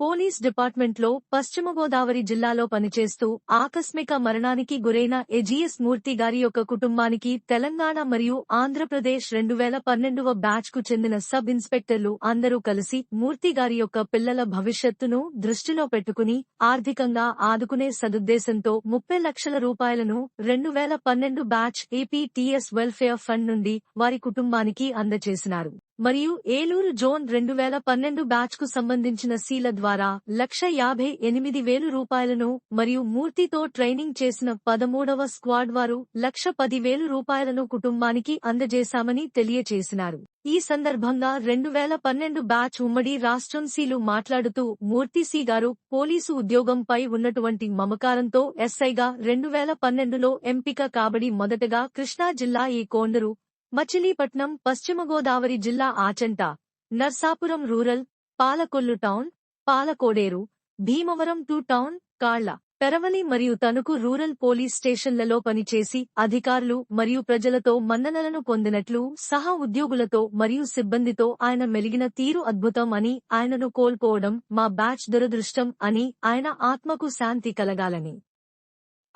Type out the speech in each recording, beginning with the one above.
Police డిపార్ట్మెంట్లో పశ్చిమ గోదావరి జిల్లాలో పనిచేస్తూ ఆకస్మిక మరణానికి గురైన ఎజిఎస్ మూర్తి గారి యొక్క కుటుంబానికి తెలంగాణ మరియు ఆంధ్రప్రదేశ్ రెండు వేల పన్నెండవ బ్యాచ్కు చెందిన సబ్ ఇన్స్పెక్టర్లు అందరూ కలిసి మూర్తి గారి యొక్క పిల్లల భవిష్యత్తును దృష్టిలో పెట్టుకుని ఆర్థికంగా ఆదుకునే సదుద్దేశంతో ముప్పై లక్షల రూపాయలను రెండు వేల పన్నెండు బ్యాచ్ ఏపీటీఎస్ వెల్ఫేర్ ఫండ్ నుండి వారి కుటుంబానికి అందజేసినారు. మరియు ఏలూరు జోన్ రెండు వేల పన్నెండు బ్యాచ్కు సంబంధించిన సీల ద్వారా లక్ష యాభై ఎనిమిది వేలు రూపాయలను మరియు మూర్తితో ట్రైనింగ్ చేసిన పదమూడవ స్క్వాడ్ వారు లక్ష పది వేలు రూపాయలను కుటుంబానికి అందజేశామని తెలియచేసినారు. ఈ సందర్భంగా రెండు వేల పన్నెండు బ్యాచ్ ఉమ్మడి రాష్ట్రం సీలు మాట్లాడుతూ మూర్తి సి గారు పోలీసు ఉద్యోగంపై ఉన్నటువంటి మమకారంతో ఎస్ఐగా రెండు వేల పన్నెండులో ఎంపిక కాబడి మొదటగా కృష్ణా జిల్లా ఈ కోండరు మచిలీపట్నం పశ్చిమ గోదావరి జిల్లా Achanta Narsapuram rural Palakollu town Palakoderu Bhimavaram two town Kalla Peravali మరియు తణుకు రూరల్ పోలీస్ స్టేషన్లలో పనిచేసి అధికారులు మరియు ప్రజలతో మన్ననలను పొందినట్లు సహా ఉద్యోగులతో మరియు సిబ్బందితో ఆయన మెలిగిన తీరు అద్భుతం అని ఆయనను కోల్పోవడం మా బ్యాచ్ దురదృష్టం అని ఆయన ఆత్మకు శాంతి కలగాలని.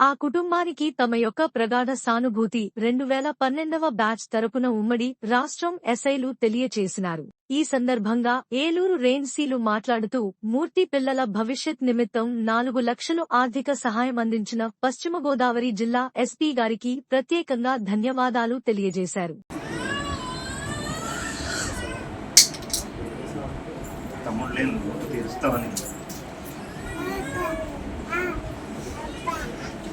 ఆ కుటుంబానికి తమ యొక్క ప్రగాఢ సానుభూతి రెండు వేల పన్నెండవ బ్యాచ్ తరపున ఉమ్మడి రాష్ట్రం ఎస్ఐలు తెలియచేసినారు. ఈ సందర్భంగా ఏలూరు రేంజ్సీలు మాట్లాడుతూ మూర్తి పిల్లల భవిష్యత్ నిమిత్తం నాలుగు లక్షలు ఆర్థిక సహాయం అందించిన పశ్చిమ గోదావరి జిల్లా ఎస్పీ గారికి ప్రత్యేకంగా ధన్యవాదాలు తెలియజేశారు. తీరుస్తామని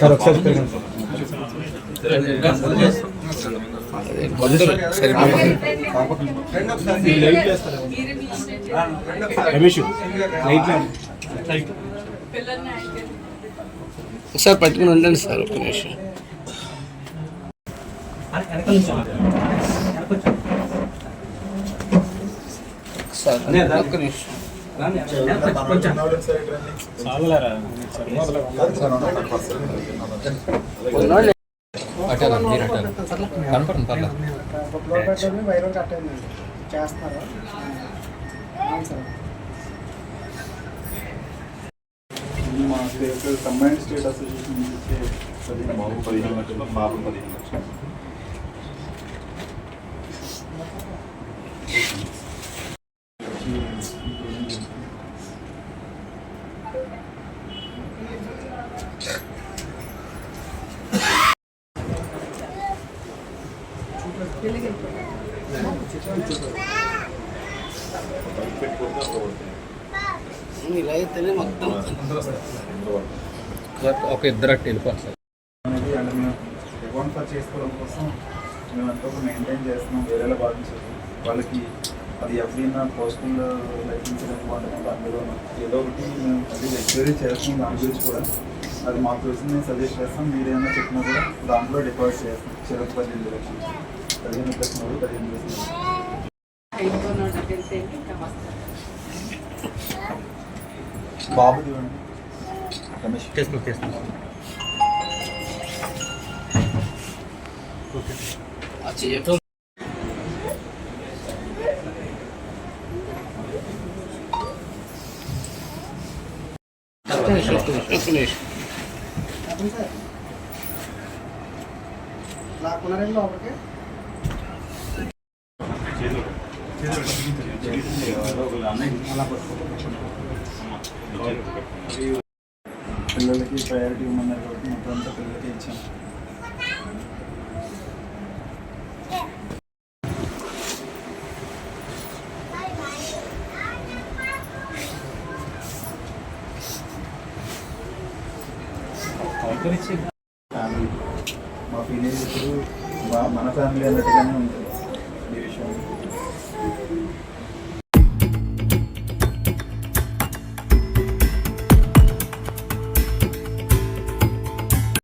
సార్ ఒకసారి పట్టుకుని ఉండండి సార్ ఒక నిమిషం. సార్ ఒక్క నిమిషం. చాలరా మీరు కనపడండి పర్లేదు చేస్తున్నారు మా స్టేట్ స్టేట్ అసోసియేషన్ నుంచి పదిహేను బాబు పదిహేను లక్షలు బాబు పదిహేను లక్షలు. ఒక ఇద్దరు అట్టు వెళ్ళిపోవాలి సార్ అనేది అంటే మేము అకౌంట్ ఫర్ చేసుకోవడం కోసం మేము ఎంతో మెయింటైన్ చేస్తున్నాం. వేరేలా భావించారు వాళ్ళకి అది ఎఫ్డీనా లైఫ్ ఇన్సూరెన్స్ బాగుంటుంది అందులో ఏదో ఒకటి మేము అది ఎక్స్పైరీ చేస్తాం దాని గురించి కూడా అది మాకు తెలిసి మేము సజెస్ట్ చేస్తాం మీరేమైనా చెప్పినా కూడా దాంట్లో డిపాజిట్ చేస్తాం. చివరికి పదిహేను లక్షలు పదిహేను ప్లస్ మూడు పదిహేను ప్లస్ బాబు ఇవ్వండి రమేష్ ఆ చెయ్యటం ఒక్క నిమిషం ఒక్క నిమిషం ఒక్క నిమిషం చెప్పండి సార్ లాక్కున్నారండి లోపలికి పిల్లలకి ప్రయారిటీ ఇవ్వమన్నారు కాబట్టి మొత్తం అంతా పిల్లలకి ఇచ్చాం. ఫ్యామిలీ మా ఫీలింగ్స్ ఇప్పుడు మన ఫ్యామిలీ అన్నట్టుగానే ఉంటుంది ఈ విషయం